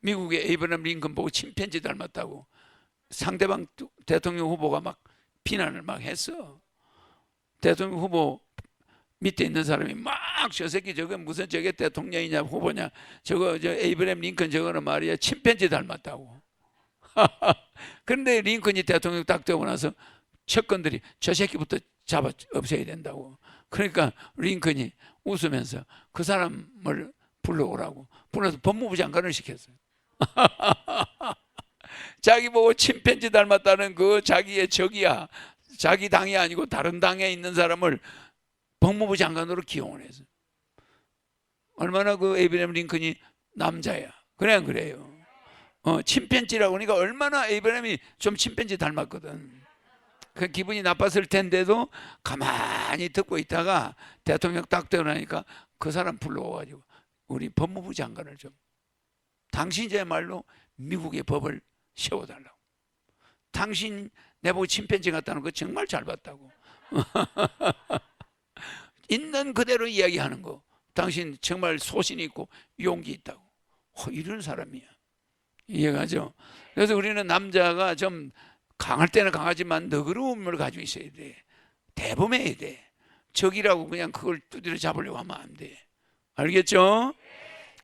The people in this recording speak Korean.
미국의 에이브람 링컨 보고 침팬지 닮았다고 상대방 뚜- 대통령 후보가 막 비난을 막 했어. 대통령 후보 밑에 있는 사람이 막 저 새끼 저거 무슨 저게 대통령이냐 후보냐 저거 저 에이브람 링컨 저거는 말이야 침팬지 닮았다고. 그런데 링컨이 대통령 딱 되고 나서 측근들이 저 새끼부터 잡아 없애야 된다고. 그러니까 링컨이 웃으면서 그 사람을 불러오라고 불러서 법무부 장관을 시켰어요. 자기 보고 침팬지 닮았다는 그 자기의 적이야. 자기 당이 아니고 다른 당에 있는 사람을 법무부 장관으로 기용을 했어요. 얼마나 그 에이브람 링컨이 남자야. 안 그래요. 어, 침팬지라고 그러니까 얼마나 에이브람이 좀 침팬지 닮았거든. 그 기분이 나빴을 텐데도 가만히 듣고 있다가 대통령 딱 되고 나니까 그 사람 불러와가지고 우리 법무부 장관을 좀 당신이야말로 미국의 법을 세워달라고. 당신 내보고 침팬지 같다는 거 정말 잘 봤다고. 있는 그대로 이야기하는 거. 당신 정말 소신 있고 용기 있다고. 어, 이런 사람이야. 이해가죠? 그래서 우리는 남자가 좀 강할 때는 강하지만 너그러움을 가지고 있어야 돼. 대범해야 돼. 적이라고 그냥 그걸 두드려 잡으려고 하면 안 돼. 알겠죠?